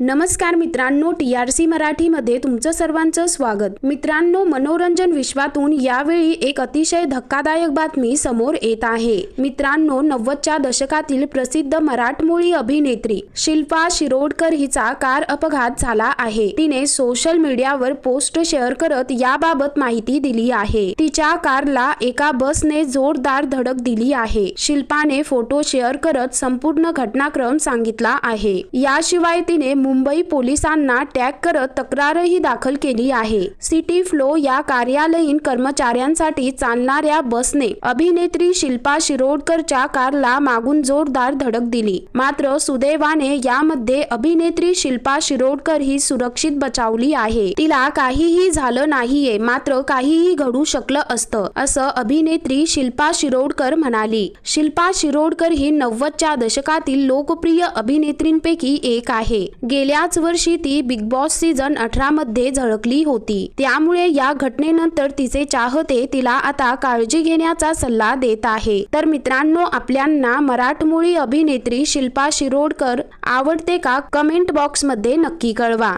नमस्कार मित्रांनो T R C मराठीमध्ये तुमचं सर्वांचं स्वागत. मित्रांनो मनोरंजन विश्वातून यावेळी एक अतिशय धक्कादायक बातमी समोर येत आहे. मित्रांनो नव्वदच्या दशकातील प्रसिद्ध मराठमोळी अभिनेत्री शिल्पा शिरोडकर हिचा कार अपघात झाला आहे. तिने सोशल मीडियावर पोस्ट शेअर करत याबाबत माहिती दिली आहे. तिच्या कारला एका बसने जोरदार धडक दिली आहे. शिल्पाने फोटो शेअर करत संपूर्ण घटनाक्रम सांगितला आहे. याशिवाय तिने मुंबई पोलिसांना टॅग करत तक्रारही दाखल केली आहे. सिटी फ्लो या कार्यालयीन कर्मचाऱ्यांसाठी चालणाऱ्या बसने अभिनेत्री शिल्पा शिरोडकरच्या कारला मागून जोरदार धडक दिली. मात्र सुदैवाने यामध्ये अभिनेत्री शिल्पा शिरोडकर ही सुरक्षित बचावली आहे. तिला काहीही झालं नाहीये मात्र काहीही घडू शकलं असतं असं अभिनेत्री शिल्पा शिरोडकर म्हणाली. शिल्पा शिरोडकर ही नव्वदच्या दशकातील लोकप्रिय अभिनेत्रींपैकी एक आहे. गेल्याच वर्षी ती बिग बॉस सीझन अठरा मध्ये झळकली होती. त्यामुळे या घटनेनंतर तिचे चाहते तिला आता काळजी घेण्याचा सल्ला देत आहे. तर मित्रांनो आपल्यांना मराठमोळी अभिनेत्री शिल्पा शिरोडकर आवडते का? कमेंट बॉक्समध्ये नक्की कळवा.